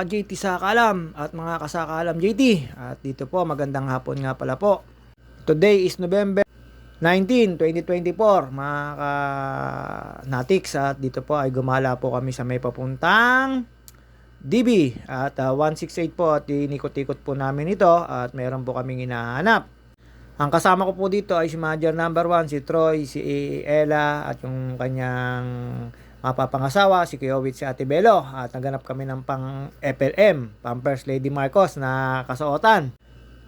ka-JT sa Kalam at mga kasakalam JT. At dito po magandang hapon nga pala po. Today is November 19, 2024 mga ka-natics at dito po ay gumala po kami sa may papuntang DB at ah, 168 po at inikot-ikot po namin ito at meron po kaming hinahanap. Ang kasama ko po dito ay si Manager number 1, si Troy, si Ella at yung kanyang mapapangasawa, si Kiyowit, si Ate Belo. At naganap kami ng pang FLM, Pampers Lady Marcos na kasuotan.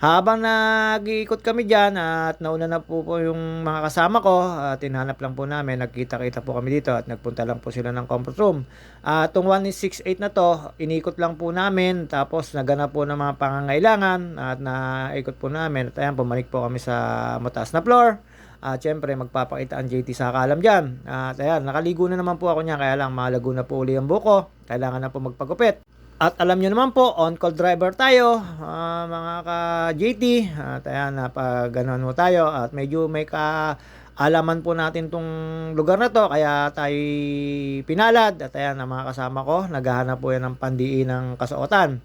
Habang nag-iikot kami dyan at nauna na po po yung mga kasama ko at tinanap lang po namin, nagkita-kita po kami dito at nagpunta lang po sila ng comfort room. At itong 168 na to, inikot lang po namin tapos naganap po ng mga pangangailangan at naikot po namin at ayan, bumalik po kami sa mataas na floor. At syempre, magpapakita ang JT sa kalam dyan. At ayan, nakaligo na naman po ako niya, kaya lang malago na po uli ang buko. Kailangan na po magpagupit. At alam nyo naman po, on-call driver tayo, ah, mga ka-JT. At ayan, napag ganun mo tayo. At medyo may ka alaman po natin tong lugar na to kaya tayo pinalad at ayan ang mga kasama ko naghahanap po yan ng pandiin ng kasuotan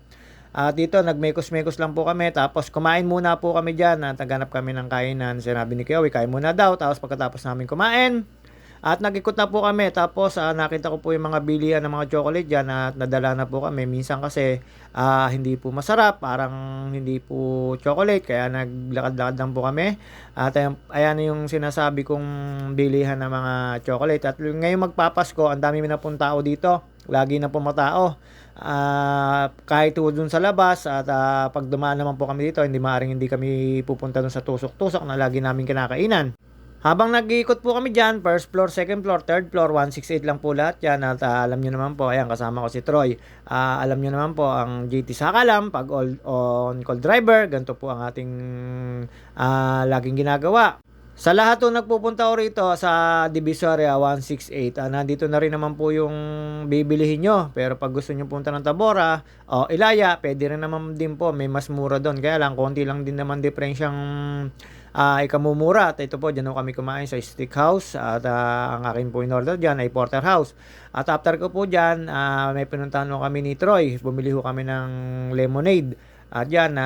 at dito, nagmekos-mekos lang po kami. Tapos, kumain muna po kami dyan. At naghanap kami ng kainan. Sinabi ni Kiyowi, kain muna daw. Tapos, pagkatapos namin kumain, at nagikot na po kami. Tapos, ah, nakita ko po yung mga bilihan ng mga chocolate dyan. At nadala na po kami. Minsan kasi, ah, hindi po masarap. Parang hindi po chocolate. Kaya naglakad-lakad lang po kami. At ayan, ayan yung sinasabi kong bilihan ng mga chocolate. At ngayong magpapasko, ang dami na pong tao dito. Lagi na po matao. Ah, kahit po dun sa labas at ah, pag dumaan naman po kami dito, hindi maaring hindi kami pupunta dun sa tusok-tusok na lagi namin kinakainan. Habang nag-iikot po kami dyan, first floor, second floor, third floor, 168 lang po lahat yan. At ah, alam nyo naman po, ayan, kasama ko si Troy. Ah, alam nyo naman po, ang GT Sakalam, pag all, on call driver, ganito po ang ating ah, laging ginagawa. Sa lahat po nagpupunta ko rito sa Divisoria 168, ah, nandito na rin naman po yung bibilihin nyo. Pero pag gusto nyo punta ng Tabora o Ilaya, pwede rin naman din po. May mas mura doon. Kaya lang, konti lang din naman diferensyang ah ikamumura. At ito po, dyan kami kumain sa Steakhouse. At ah, ang akin po in order dyan ay Porterhouse. At after ko po dyan, ah, may pinuntahan kami ni Troy. Bumili ho kami ng lemonade. At yan, na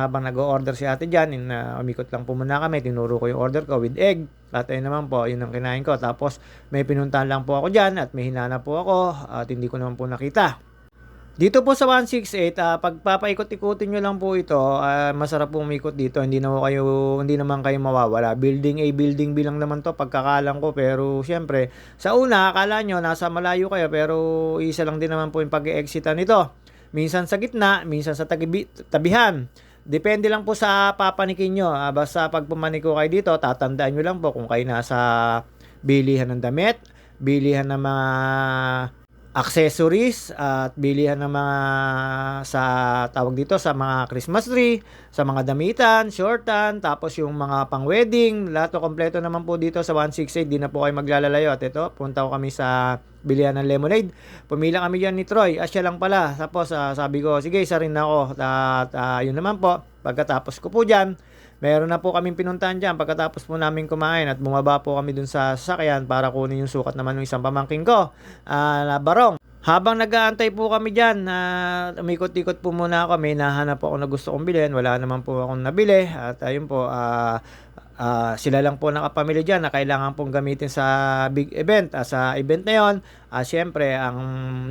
habang nag-order si ate dyan, in, uh, umikot lang po muna kami, tinuro ko yung order ko with egg. At ayun naman po, yun ang kinain ko. Tapos may pinuntahan lang po ako dyan at may hinanap po ako at hindi ko naman po nakita. Dito po sa 168, ah, pag papaikot-ikutin nyo lang po ito, ah, masarap po umikot dito. Hindi na kayo hindi naman kayo mawawala. Building A, building B lang naman to pagkakalang ko. Pero syempre, sa una, akala nyo nasa malayo kayo pero isa lang din naman po yung pag-exitan nito. Minsan sa gitna, minsan sa tagibi, tabihan. Depende lang po sa papanikin nyo. Ah, basta pag pumaniko kayo dito, tatandaan nyo lang po kung kayo nasa bilihan ng damit, bilihan ng mga accessories at bilihan ng mga sa tawag dito sa mga Christmas tree, sa mga damitan, shortan, tapos yung mga pang-wedding, lahat to kompleto naman po dito sa 168, di na po kayo maglalalayo at ito, punta ko kami sa bilihan ng lemonade. Pumila kami diyan ni Troy, siya lang pala. Tapos ah, sabi ko, sige, isa rin ako. At ah, yun naman po, pagkatapos ko po diyan, Meron na po kaming pinuntahan dyan pagkatapos po namin kumain at bumaba po kami dun sa sasakyan para kunin yung sukat naman ng isang pamangking ko na barong. Habang nag-aantay po kami dyan, na umikot-ikot po muna ako, may nahanap po ako na gusto kong bilhin, wala naman po akong nabili at ayun po, ah, ah, sila lang po nakapamili dyan na kailangan pong gamitin sa big event. Ah, sa event na yon, ah, syempre, ang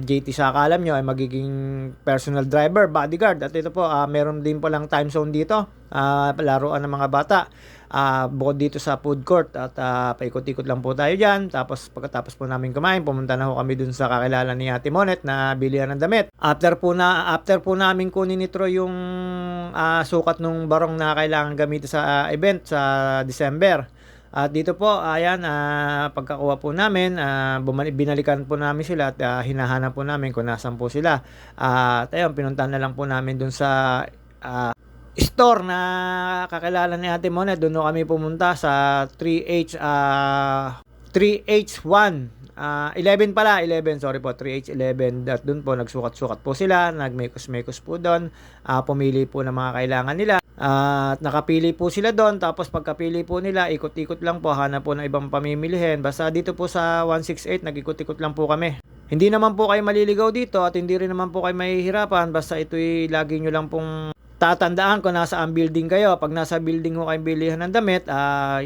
JT sa alam nyo ay magiging personal driver, bodyguard. At ito po, ah, meron din po lang time zone dito, ah, laruan ng mga bata. Ah, bukod dito sa food court at ah, paikot-ikot lang po tayo dyan. Tapos pagkatapos po namin kumain, pumunta na ho kami dun sa kakilala ni Ate Monet na bilihan ng damit. After po na after po namin kunin ni Troy yung ah, sukat nung barong na kailangan gamitin sa ah, event sa December. At dito po, ayan, ah, pagkakuha po namin, ah, bumalik, binalikan po namin sila at ah, hinahanap po namin kung nasan po sila. Ah, at ayun, pinuntahan na lang po namin dun sa ah, store na kakilala ni Ate Monet. Doon kami pumunta sa 3H ah 3H1 ah 11 pala 11 sorry po 3H11 at doon po nagsukat-sukat po sila. Nagmekos-mekos po doon. Ah pumili po ng mga kailangan nila. At nakapili po sila doon. Tapos pagkapili po nila ikot-ikot lang po. Hanap po ng ibang pamimilihin. Basta dito po sa 168 nag-ikot-ikot lang po kami. Hindi naman po kayo maliligaw dito at hindi rin naman po kayo mahihirapan. Basta ito'y lagi nyo lang pong tatandaan kung nasa ang building kayo. Pag nasa building ho kayo bilihan ng damit, ah,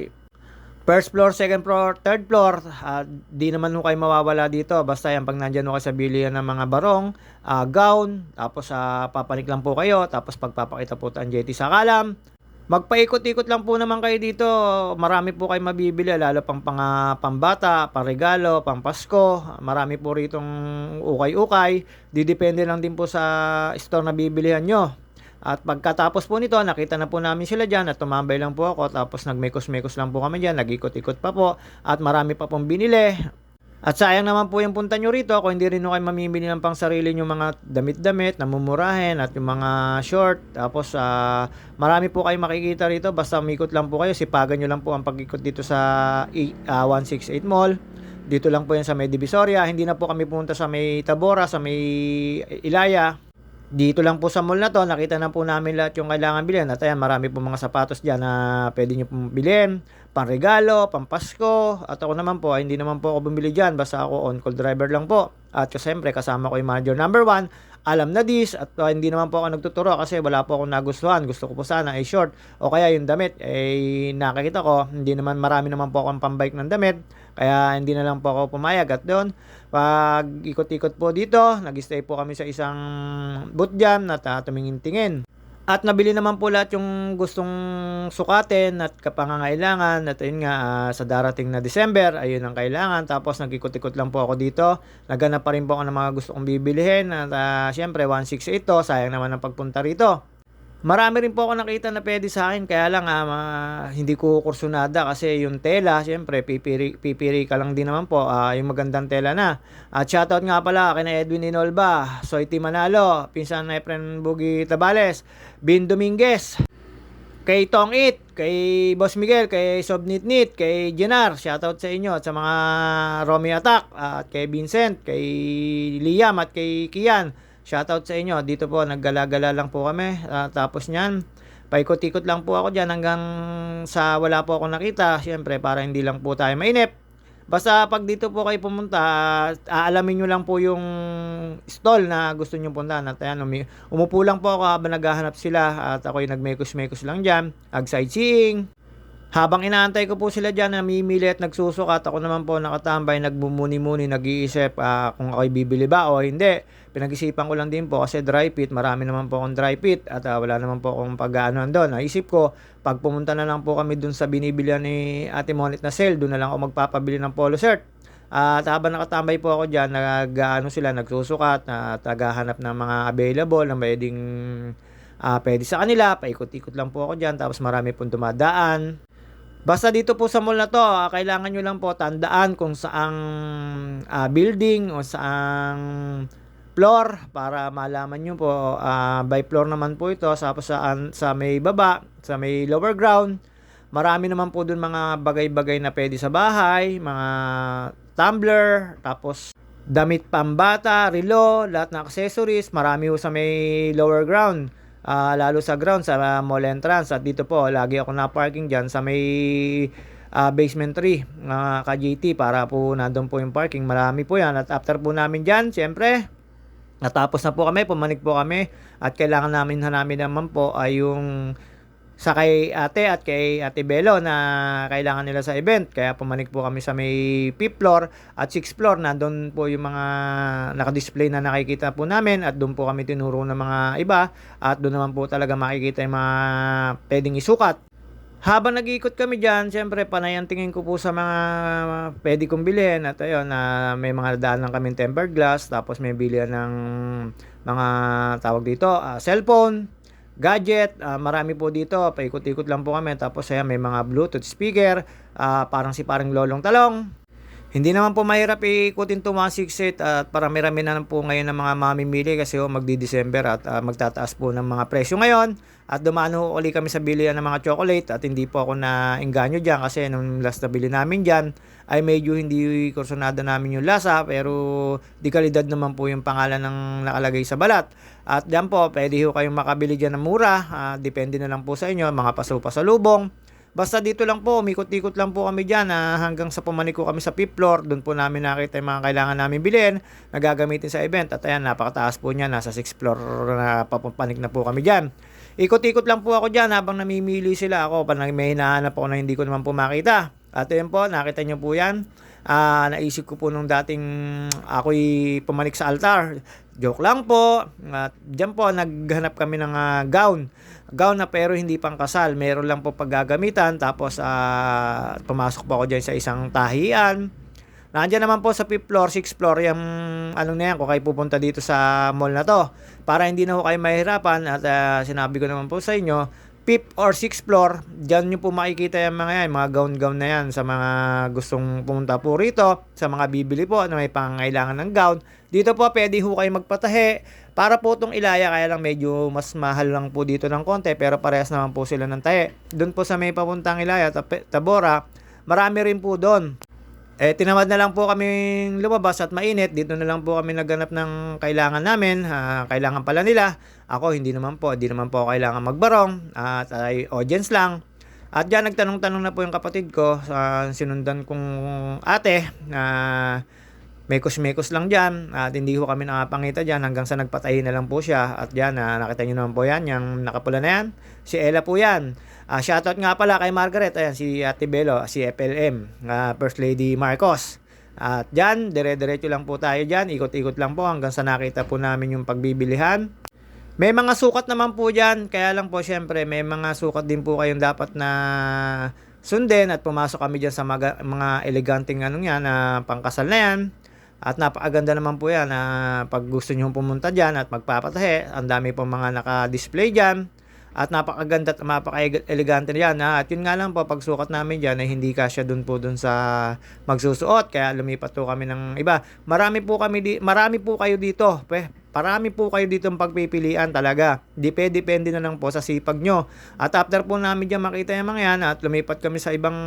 first floor, second floor, third floor, ah, di naman ho kayo mawawala dito. Basta yan, pag nandyan ho kayo sa bilihan ng mga barong, ah, gown, tapos ah, papanik lang po kayo, tapos pagpapakita po ang JT sa kalam. Magpaikot-ikot lang po naman kayo dito. Marami po kayo mabibili, lalo pang pang pambata, pangregalo, pang Pasko. Marami po ritong ukay-ukay. Didepende lang din po sa store na bibilihan nyo. At pagkatapos po nito, nakita na po namin sila dyan at tumambay lang po ako. Tapos nagmekos-mekos lang po kami dyan, nag-ikot-ikot pa po. At marami pa pong binili. At sayang naman po yung punta nyo rito kung hindi rin kayo mamimili ng pang sarili nyo mga damit-damit, namumurahin at yung mga short. Tapos ah, marami po kayo makikita rito basta umikot lang po kayo. Sipagan nyo lang po ang pag-ikot dito sa i- ah, 168 Mall. Dito lang po yan sa may Divisoria. Hindi na po kami pumunta sa may Tabora, sa may Ilaya. Dito lang po sa mall na to, nakita na po namin lahat yung kailangan bilhin. At ayan, marami po mga sapatos dyan na pwede nyo pong bilhin. Pangregalo, pampasko. At ako naman po, ay hindi naman po ako bumili dyan. Basta ako on-call driver lang po. At siyempre, kasama ko yung manager number one. Alam na this. At uh, hindi naman po ako nagtuturo kasi wala po akong nagustuhan. Gusto ko po sana ay short. O kaya yung damit, eh nakikita ko, hindi naman marami naman po akong pambike ng damit. Kaya hindi na lang po ako pumayag. At doon, pag ikot-ikot po dito, nag-stay po kami sa isang boot jam na ta- tumingin-tingin. At nabili naman po lahat yung gustong sukatin at kapangangailangan. At yun nga, ah, sa darating na December, ayun ang kailangan. Tapos nag-ikot-ikot lang po ako dito. Naghanap pa rin po ako ng mga gusto kong bibilihin. At ah, syempre, 168 to. Sayang naman ang pagpunta rito. Marami rin po ako nakita na pwede sa akin. Kaya lang, ah, hindi ko kursunada kasi yung tela, syempre, pipiri, pipiri ka lang din naman po. ah, yung magandang tela na. At shoutout nga pala kina Edwin Inolba, Soiti Manalo, Pinsan na Efren Bugi Tabales, Bin Dominguez, kay Tong It, kay Boss Miguel, kay Sob Nit Nit, kay Jenar, shoutout sa inyo at sa mga Romy Attack, at kay Vincent, kay Liam at kay Kian. Shoutout sa inyo. Dito po naggala-gala lang po kami. Ah, tapos niyan, paikot-ikot lang po ako diyan hanggang sa wala po ako nakita. Siyempre para hindi lang po tayo mainip. Basta pag dito po kayo pumunta, aalamin nyo lang po yung stall na gusto nyo puntahan. At ayan, umupo lang po ako habang naghahanap sila at ako'y nagmekos-mekos lang dyan. Ag-sightseeing. Habang inaantay ko po sila dyan, namimili at nagsusukat, ako naman po nakatambay, nagbumuni-muni, nag-iisip ah, kung ako'y bibili ba o hindi. Pinag-isipan ko lang din po kasi dry pit, marami naman po akong dry pit at ah, wala naman po akong pag-aanoan doon. Naisip ko, pag pumunta na lang po kami doon sa binibilihan ni Ate Monet na sale, doon na lang ako magpapabili ng polo shirt. At habang nakatambay po ako dyan, nag-ano sila, nagsusukat, at naghahanap ng mga available na pwedeng ah, pwede sa kanila. Paikot-ikot lang po ako dyan, tapos marami pong dumadaan. Basta dito po sa mall na to, ah, kailangan nyo lang po tandaan kung saang ah, building o saang floor para malaman nyo po ah, by floor naman po ito tapos sa, sa may baba, sa may lower ground. Marami naman po dun mga bagay-bagay na pwede sa bahay, mga tumbler, tapos damit pambata, relo, lahat ng accessories, marami po sa may lower ground. Ah, lalo sa ground sa ah, mall entrance. At dito po lagi ako na parking diyan sa may ah, basement 3 mga ka-JT para po nandun po yung parking. Marami po yan. At after po namin diyan syempre natapos na po kami. Pumanik po kami. At kailangan namin hanamin naman po ay yung sa kay ate at kay ate Belo na kailangan nila sa event. Kaya pumanik po kami sa may 5th floor at 6th floor. Nandun po yung mga nakadisplay na nakikita po namin at doon po kami tinuro ng mga iba at doon naman po talaga makikita yung mga pwedeng isukat. Habang nag-iikot kami dyan, syempre panay ang tingin ko po sa mga pwede kong bilhin at ayun, na may mga daan lang kami tempered glass tapos may bilihan ng mga tawag dito, ah, cellphone, gadget, ah, marami po dito, paikot-ikot lang po kami tapos ayan, may mga bluetooth speaker, ah, parang si parang lolong talong. Hindi naman po mahirap ikutin to mga 68 at parami-rami na po ngayon ng mga mamimili kasi oh, magdi-December at ah, magtataas po ng mga presyo ngayon. At dumano uli kami sa bilihan ng mga chocolate at hindi po ako na engganyo dyan kasi nung last na bili namin dyan ay medyo hindi kursunada namin yung lasa pero di kalidad naman po yung pangalan ng nakalagay sa balat. At dyan po, pwede ho kayong makabili dyan ng mura. Ah, depende na lang po sa inyo, mga paso-pasalubong. Basta dito lang po, umikot-ikot lang po kami dyan ah, hanggang sa pumanik ko kami sa fifth floor. Doon po namin nakita yung mga kailangan namin bilhin na gagamitin sa event. At ayan, napakataas po niya. Nasa 6th floor na papanik na po kami dyan. Ikot-ikot lang po ako dyan habang namimili sila ako. Panang may hinahanap ako na hindi ko naman po makita. At yun po, nakita nyo po yan. Ah, naisip ko po nung dating ako'y pumanik sa altar. Joke lang po. At dyan po, naghanap kami ng ah, gown. Gown na pero hindi pang kasal. Meron lang po paggagamitan. Tapos, ah, pumasok po ako dyan sa isang tahian. Nandiyan naman po sa 5th floor, 6th floor, yung ano na yan, kung kayo pupunta dito sa mall na to. Para hindi na ho kayo mahirapan at ah, sinabi ko naman po sa inyo, 5th or 6th floor, dyan nyo po makikita yung mga yan, mga gown-gown na yan sa mga gustong pumunta po rito, sa mga bibili po na may pangangailangan ng gown. Dito po pwede ho kayo magpatahi para po itong ilaya kaya lang medyo mas mahal lang po dito ng konti pero parehas naman po sila ng tahi. Doon po sa may papuntang ilaya, Tabora, marami rin po doon. Eh, tinamad na lang po kaming lumabas at mainit. Dito na lang po kami nagganap ng kailangan namin. Ah, kailangan pala nila. Ako, hindi naman po. Hindi naman po kailangan magbarong. At ay audience lang. At dyan, nagtanong-tanong na po yung kapatid ko. sa sinundan kong ate. na mekos-mekos lang dyan. At hindi ko kami nakapangita dyan hanggang sa nagpatayin na lang po siya. At dyan, ah, nakita nyo naman po yan. Yung nakapula na yan. Si Ella po yan. Ah, shoutout nga pala kay Margaret. Ayan, si Ate Belo, si FLM. ah, First Lady Marcos. At dyan, dire-diretso lang po tayo dyan. Ikot-ikot lang po hanggang sa nakita po namin yung pagbibilihan. May mga sukat naman po dyan. Kaya lang po syempre, may mga sukat din po kayong dapat na sundin at pumasok kami dyan sa mga, mga eleganteng ano yan, na pangkasal na yan. At napakaganda naman po yan na pag gusto nyo pumunta dyan at magpapatahe, ang dami po mga naka-display dyan. At napakaganda at napaka-elegante na yan. Ha? At yun nga lang po, pagsukat namin dyan ay hindi kasya dun po dun sa magsusuot. Kaya lumipat po kami ng iba. Marami po kami di, marami po kayo dito. Pe, marami po kayo dito ang pagpipilian talaga. Depende, depende na lang po sa sipag nyo. At after po namin dyan makita yung mga yan at lumipat kami sa ibang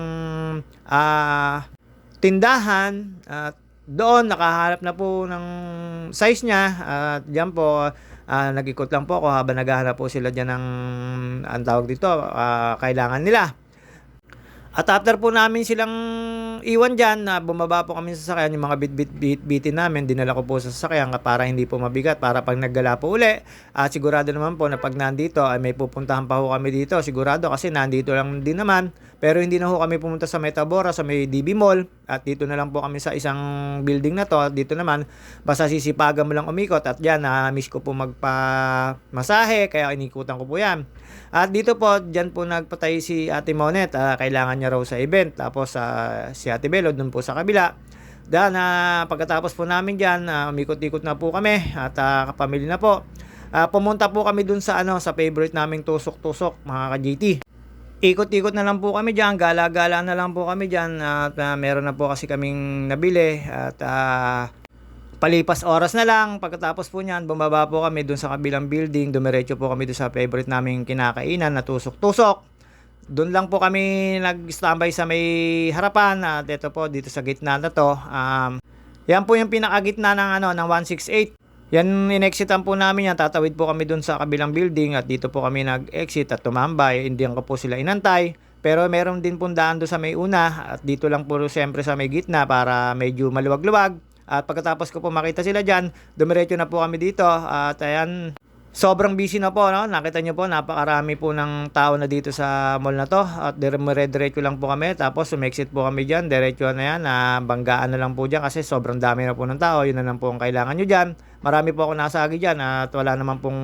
ah tindahan at doon nakahanap na po ng size niya at diyan po ah, nag-ikot lang po ako habang naghahanap po sila diyan ng ang tawag dito ah, kailangan nila. At after po namin silang iwan dyan, na bumaba po kami sa sasakyan, yung mga bit-bit-bit-bitin namin, dinala ko po sa sasakyan para hindi po mabigat, para pag naggala po uli, at sigurado naman po na pag nandito, ay may pupuntahan pa ho kami dito, sigurado kasi nandito lang din naman, pero hindi na ho kami pumunta sa Metabora, sa may DB Mall, at dito na lang po kami sa isang building na to, at dito naman, basta sisipagan mo lang umikot, at dyan, na-miss ko po magpa-masahe, kaya inikutan ko po yan. At dito po, dyan po nagpatay si Ate Monet. ah, kailangan niya raw sa event. Tapos ah, si Ate Belo dun po sa kabila. Dan, ah, pagkatapos po namin dyan, ah, umikot-ikot na po kami at ah, kapamilya na po. Ah, pumunta po kami dun sa ano sa favorite naming tusok-tusok mga ka-GT. Ikot-ikot na lang po kami dyan, gala-gala na lang po kami dyan at ah, meron na po kasi kaming nabili at ah, palipas oras na lang. Pagkatapos po niyan bumaba po kami dun sa kabilang building dumiretso po kami dun sa favorite naming kinakainan na tusok-tusok. Doon lang po kami nag-standby sa may harapan at ito po dito sa gitna na to um, yan po yung pinakagitna ng ano ng 168 yan inexitan po namin yan. Tatawid po kami dun sa kabilang building at dito po kami nag-exit at tumambay. Hindi ko po sila inantay. Pero meron din pong daan doon sa may una at dito lang po siyempre sa may gitna para medyo maluwag-luwag. At pagkatapos ko po makita sila dyan, dumiretso na po kami dito. At ayan, sobrang busy na po. No? Nakita nyo po, napakarami po ng tao na dito sa mall na to. At dire-diretso lang po kami. Tapos sumexit po kami dyan. Diretso na yan. Na banggaan na lang po dyan kasi sobrang dami na po ng tao. Yun na lang po ang kailangan nyo dyan. Marami po ako nasagi dyan at wala naman pong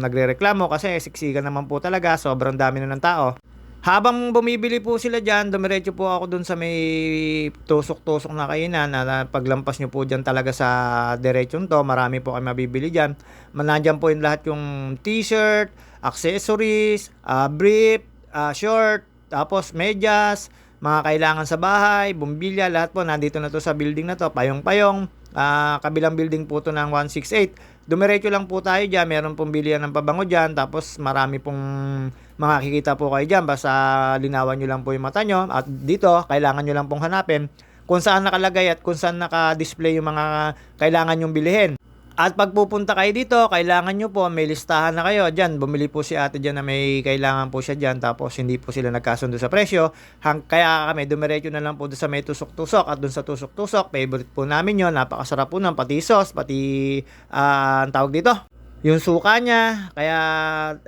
nagre-reklamo kasi siksikan naman po talaga. Sobrang dami na ng tao. Habang bumibili po sila dyan, dumiretso po ako dun sa may tusok-tusok na kainan na paglampas nyo po dyan talaga sa diretsyon to, marami po kayo mabibili dyan. Manandyan po yung lahat yung t-shirt, accessories, ah, brief, ah, short, tapos medyas, mga kailangan sa bahay, bumbilya, lahat po nandito na to sa building na to, payong-payong, ah, kabilang building po to ng 168. Dumiretso lang po tayo dyan, meron pong bilihan ng pabango dyan, tapos marami pong makikita po kayo dyan, basta linawan nyo lang po yung mata nyo, at dito, kailangan nyo lang pong hanapin kung saan nakalagay at kung saan naka-display yung mga kailangan nyong bilihin. At pag pupunta kayo dito, kailangan nyo po, may listahan na kayo. Diyan, bumili po si ate dyan na may kailangan po siya dyan. Tapos hindi po sila nagkasundo sa presyo. Hang, kaya kami, dumiretso na lang po sa may tusok-tusok. At doon sa tusok-tusok, favorite po namin yon Napakasarap po ng pati sauce, pati, ah, ang tawag dito, yung suka niya. Kaya,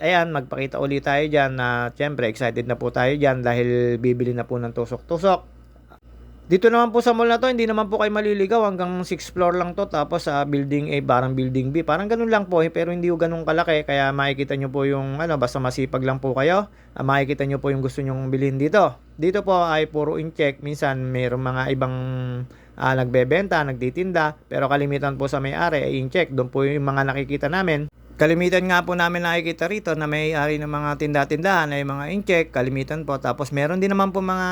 ayan, magpakita ulit tayo dyan na, syempre, excited na po tayo dyan dahil bibili na po ng tusok-tusok. Dito naman po sa mall na to, hindi naman po kayo maliligaw. Hanggang 6 floor lang to. Tapos sa building A, parang building B. Parang ganun lang po. eh, Pero hindi ko ganun kalaki. Kaya makikita nyo po yung, ano, basta masipag lang po kayo. ah, makikita nyo po yung gusto nyong bilhin dito. Dito po ay puro in-check. Minsan mayroong mga ibang ah, nagbebenta, nagtitinda. Pero kalimitan po sa may-ari ay in-check. Doon po yung mga nakikita namin. Kalimitan nga po namin nakikita rito na may ari ng mga tinda-tindahan ay mga incheck, kalimitan po. Tapos meron din naman po mga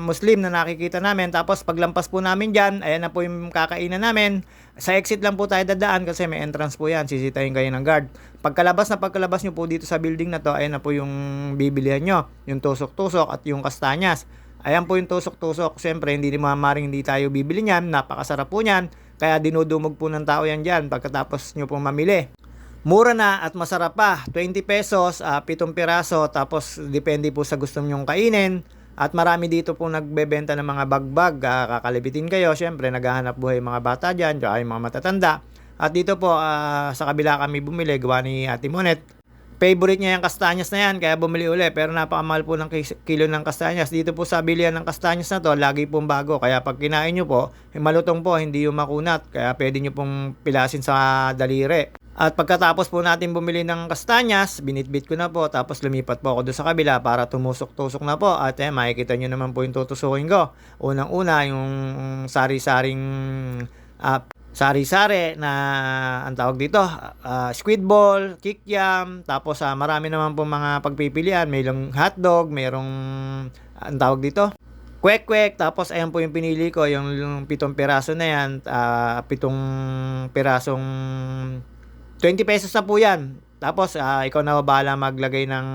Muslim na nakikita namin. Tapos paglampas po namin dyan, ayan na po yung kakainan namin. Sa exit lang po tayo dadaan kasi may entrance po yan. Sisitayin kayo ng guard. Pagkalabas na pagkalabas nyo po dito sa building na to, ayan na po yung bibilihan nyo. Yung tusok-tusok at yung kastanyas. Ayan po yung tusok-tusok. Siyempre, hindi mamaring hindi tayo bibili niyan. Napakasarap po niyan. Kaya dinudumog po ng tao yan dyan pagkatapos nyo pong mamili. Mura na at masarap pa. 20 pesos, uh, 7 piraso, tapos depende po sa gusto nyong kainin. At marami dito po nagbebenta ng mga bagbag. Uh, kakalibitin kayo, syempre naghahanap buhay mga bata dyan, tsaka yung mga matatanda. At dito po, uh, sa kabila kami bumili, gawa ni Ate Monet. Favorite niya yung kastanyas na yan, kaya bumili uli. Pero napakamahal po ng kilo ng kastanyas. Dito po sa bilihan ng kastanyas na to, lagi pong bago. Kaya pag kinain nyo po, eh, malutong po, hindi yung makunat. Kaya pwede nyo pong pilasin sa daliri. At pagkatapos po natin bumili ng kastanyas, binitbit ko na po, tapos lumipat po ako doon sa kabila para tumusok-tusok na po. At eh, makikita nyo naman po yung tutusukin ko. Unang-una, yung sari-saring ah, sari-sari na ang tawag dito, ah, squid ball, kikiam, tapos ah, marami naman po mga pagpipilian, mayroong hotdog, mayroong ang tawag dito, kwek-kwek, tapos ayan po yung pinili ko, yung, yung pitong piraso na yan, ah, pitong pirasong 20 pesos na po yan. Tapos ah, ikaw na bahala maglagay ng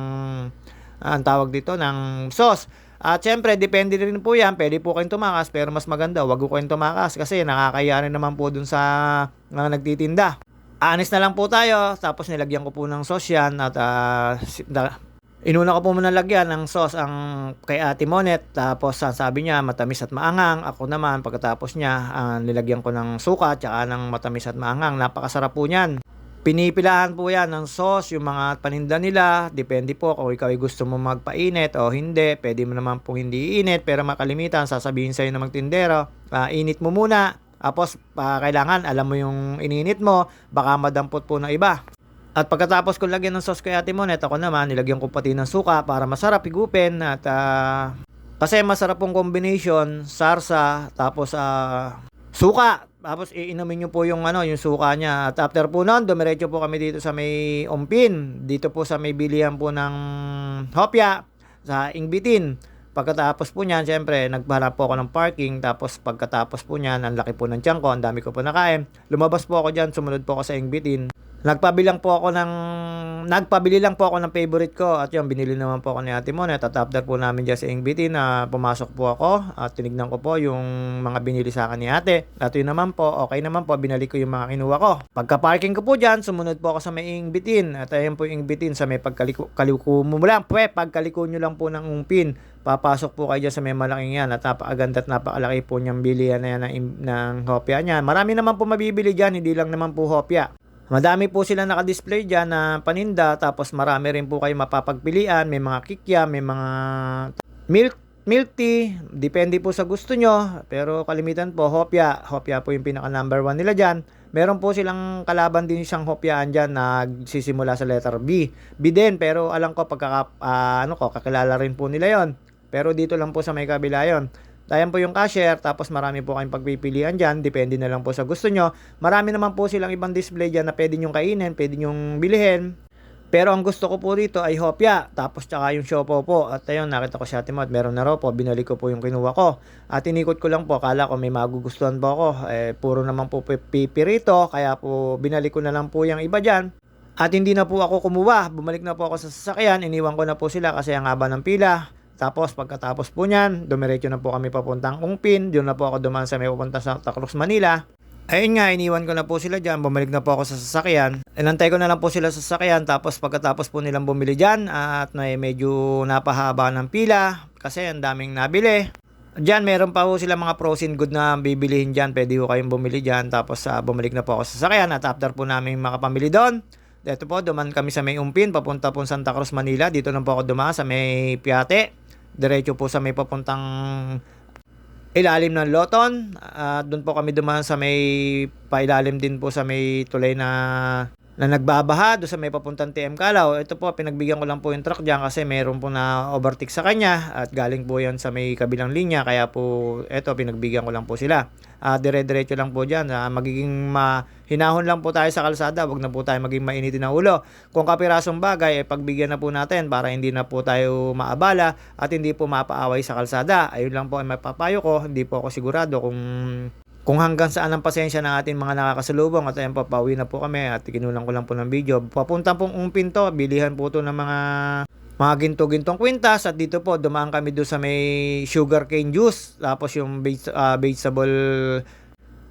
ah, ang tawag dito ng sauce. At syempre, depende rin po yan. Pwede po kayong tumakas, pero mas maganda, wag ko kayong tumakas kasi nakakaya rin naman po dun sa mga nagtitinda. Honest na lang po tayo, tapos nilagyan ko po ng sauce yan at da- Inuna ko po muna lagyan ng sauce ang kay Ate Monet. Tapos sabi niya matamis at maangang. Ako naman pagkatapos niya ah, nilagyan ko ng suka at ng matamis at maangang. Napakasarap po niyan. Pinipilahan po yan ng sauce, yung mga paninda nila. Depende po kung ikaw ay gusto mo magpainit o hindi. Pwede mo naman pong hindi init. Pero makalimitan, sasabihin sa'yo ng magtindero, ah, init mo muna. Tapos ah, kailangan alam mo yung ininit mo. Baka madampot po ng iba. At pagkatapos ko lagyan ng sauce kay Ate Monet, ako naman nilagyan ko pati ng suka para masarap higupin at ah, kasi masarap pong combination, sarsa, tapos ah, suka. Tapos iinumin nyo po yung ano, yung suka niya. At after po noon, dumiretso po kami dito sa may Umpin. Dito po sa may bilihan po ng Hopya sa Ingbitin. Pagkatapos po niyan, syempre, naghanap po ako ng parking. Tapos pagkatapos po niyan, ang laki po ng tiyan ko, ang dami ko po nakain. Lumabas po ako diyan, sumunod po ako sa Ingbitin. Nagpabilang po ako ng nagpabili lang po ako ng favorite ko. At yun binili naman po ako ni Ate Monet at after po namin dyan sa Ingbitin na pumasok po ako. At tinignan ko po yung mga binili sa akin ni Ate. At yun naman po okay naman po. Binalik ko yung mga kinuha ko. Pagka parking ko po dyan sumunod po ako sa may Ingbitin at ayun po yung Ingbitin sa may pagkaliko kaliko mo lang. Pwe pagkaliko nyo lang po ng umpin papasok po kayo dyan sa may malaking yan. At napakaganda at napakalaki po niyang bilihan na yan ng, ng hopya niya. Marami naman po mabibili dyan. Hindi lang naman po hopya Madami po sila naka-display dyan na paninda tapos marami rin po kayo mapapagpilian. May mga kikya, may mga milk milk tea, depende po sa gusto nyo. Pero kalimitan po, hopya. Hopya po yung pinaka number one nila dyan. Meron po silang kalaban din siyang hopyaan dyan na nagsisimula sa letter B. B din, pero alam ko pagka, ah, ano ko, kakilala rin po nila yon Pero dito lang po sa may kabila yon Ayan po yung cashier, tapos marami po kayong pagpipilian dyan, depende na lang po sa gusto nyo. Marami naman po silang ibang display dyan na pwede nyong kainin, pwede nyong bilihin. Pero ang gusto ko po dito ay hopya, tapos tsaka yung siopaw po. At ayun, nakita ko si Ate Maud, meron na raw po, binalik ko po yung kinuha ko. At inikot ko lang po, kala ko may magugustuhan po ako. Eh, puro naman po pipi rito, kaya po binalik ko na lang po yung iba dyan. At hindi na po ako kumuha, bumalik na po ako sa sasakyan, iniwan ko na po sila kasi ang haba ng pila. Tapos pagkatapos po niyan, dumiretso na po kami papuntang Ungpin. Doon na po ako dumaan sa may pupunta sa Tacloban, Manila. Ayun nga, iniwan ko na po sila dyan. Bumalik na po ako sa sasakyan. Inantay ko na lang po sila sa sasakyan. Tapos pagkatapos po nilang bumili dyan at may medyo napahaba ng pila kasi ang daming nabili. Diyan, meron pa po sila mga frozen good na bibilihin dyan. Pwede ko kayong bumili dyan. Tapos ah, bumalik na po ako sa sasakyan at after po namin makapamili doon. Dito po, duman kami sa may Umpin, papunta po Santa Cruz, Manila. Dito lang po ako dumaan sa may Piate. Diretso po sa may papuntang ilalim ng Loton. At doon po kami dumaan sa may pailalim din po sa may tulay na na nagbabaha doon sa may papuntang TM Kalaw. Ito po, pinagbigyan ko lang po yung truck dyan kasi meron po na overtake sa kanya at galing po yan sa may kabilang linya. Kaya po, ito, pinagbigyan ko lang po sila. Ah, dire-diretso lang po dyan. Ah, magiging mahinahon lang po tayo sa kalsada. Huwag na po tayo maging mainitin ng ulo. Kung kapirasong bagay, eh, pagbigyan na po natin para hindi na po tayo maabala at hindi po mapaaway sa kalsada. Ayun lang po ang mapapayo ko. Hindi po ako sigurado kung kung hanggang saan ang pasensya ng ating mga nakakasalubong at ayun po, pauwi na po kami at kinulang ko lang po ng video. Papunta pong umpin to, bilihan po to ng mga mga ginto-gintong kwintas at dito po dumaan kami doon sa may sugarcane juice tapos yung ah, vegetable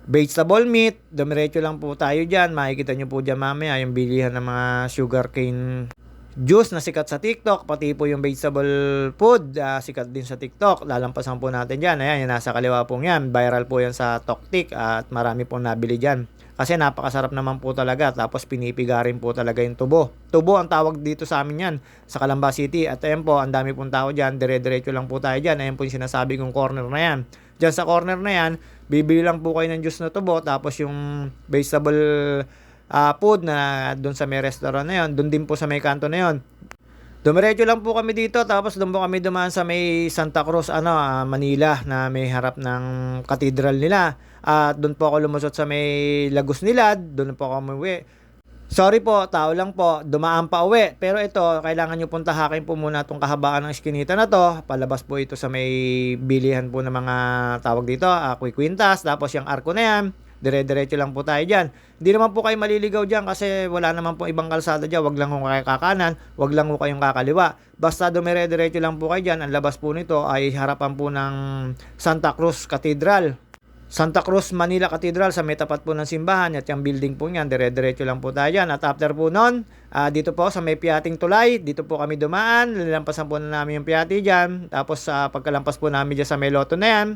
vegetable meat dumiretso lang po tayo dyan makikita nyo po dyan mamaya yung bilihan ng mga sugarcane juice na sikat sa TikTok, pati po yung vegetable food, ah, sikat din sa TikTok. Lalampasan po natin dyan. Ayan, yung nasa kaliwa pong yan. Viral po yan sa TokTik at marami pong nabili dyan. Kasi napakasarap naman po talaga. Tapos pinipiga rin po talaga yung tubo. Tubo ang tawag dito sa amin yan, sa Calamba City. At ayan po, ang dami pong tao dyan. Dire-diretso lang po tayo dyan. Ayan po yung sinasabi kong corner na yan. Dyan sa corner na yan, bibili lang po kayo ng juice na tubo. Tapos yung vegetable ah, food na doon sa may restaurant na yon, doon din po sa may kanto na yon. Dumiretso lang po kami dito tapos doon po kami dumaan sa may Santa Cruz ano ah, Manila na may harap ng cathedral nila. At doon po ako lumusot sa may Lagos Nilad, doon po ako umuwi. Sorry po, tao lang po, dumaan pa uwi. Pero ito, kailangan nyo pong tahakin po muna itong kahabaan ng iskinita na to. Palabas po ito sa may bilihan po ng mga tawag dito, uh, Quintas. Tapos yung arko na yan, dire-diretso lang po tayo dyan. Hindi naman po kayo maliligaw dyan kasi wala naman po ibang kalsada dyan. Wag lang po kayo kakanan, wag lang po kayong kakaliwa. Basta dumire-diretso lang po kayo dyan. Ang labas po nito ay harapan po ng Santa Cruz Cathedral. Santa Cruz, Manila Cathedral sa may tapat po ng simbahan at yung building po niyan, dire-diretso lang po tayo dyan. At after po nun, ah, dito po sa may Piating Tulay, dito po kami dumaan, lalampasan po na namin yung Piati dyan. Tapos sa pagkalampas po namin dyan sa may loto na yan,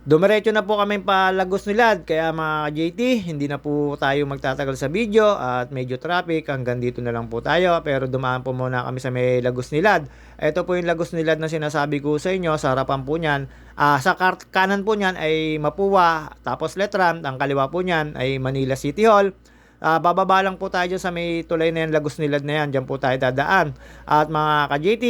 Dumiretso na po kami pa Lagos Nilad kaya mga JT, hindi na po tayo magtatagal sa video at medyo traffic hanggang dito na lang po tayo pero dumaan po muna kami sa may Lagos Nilad. Ito po yung Lagos Nilad na sinasabi ko sa inyo, sa harapan po niyan. Ah, sa kanan po niyan ay Mapua, tapos Letram, ang kaliwa po niyan ay Manila City Hall. Ah, bababa lang po tayo sa may tulay na yan, Lagos Nilad na yan, dyan po tayo dadaan. At mga ka-JT,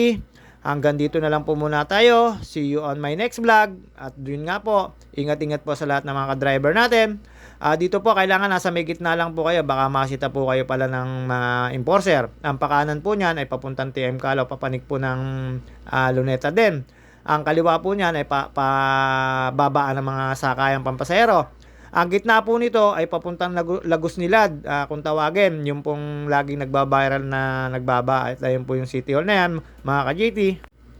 Hanggang dito na lang po muna tayo. See you on my next vlog. At yun nga po, ingat-ingat po sa lahat ng mga driver natin. Ah, dito po, kailangan nasa may gitna lang po kayo. Baka makasita po kayo pala ng mga enforcer. Ang pakanan po niyan ay papuntang TM Kalaw, papanik po ng ah, Luneta din. Ang kaliwa po niyan ay pa, pababaan ng mga sakayang pampasahero. Ang gitna po nito ay papuntang Lagos Nilad, ah, kung tawagin, yung pong laging nagbabiral na nagbaba, at ayun po yung City Hall na yan, mga ka-JT.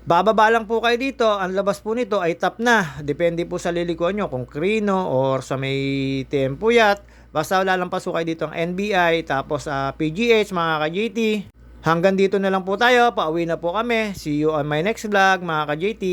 Bababa lang po kayo dito, ang labas po nito ay tap na. Depende po sa lilikuan nyo, kung Krino or sa may Tempo Yacht. Basta wala lang paso kayo dito ang NBI, tapos sa PGH, mga ka-JT. Hanggang dito na lang po tayo, pauwi na po kami. See you on my next vlog, mga ka-JT.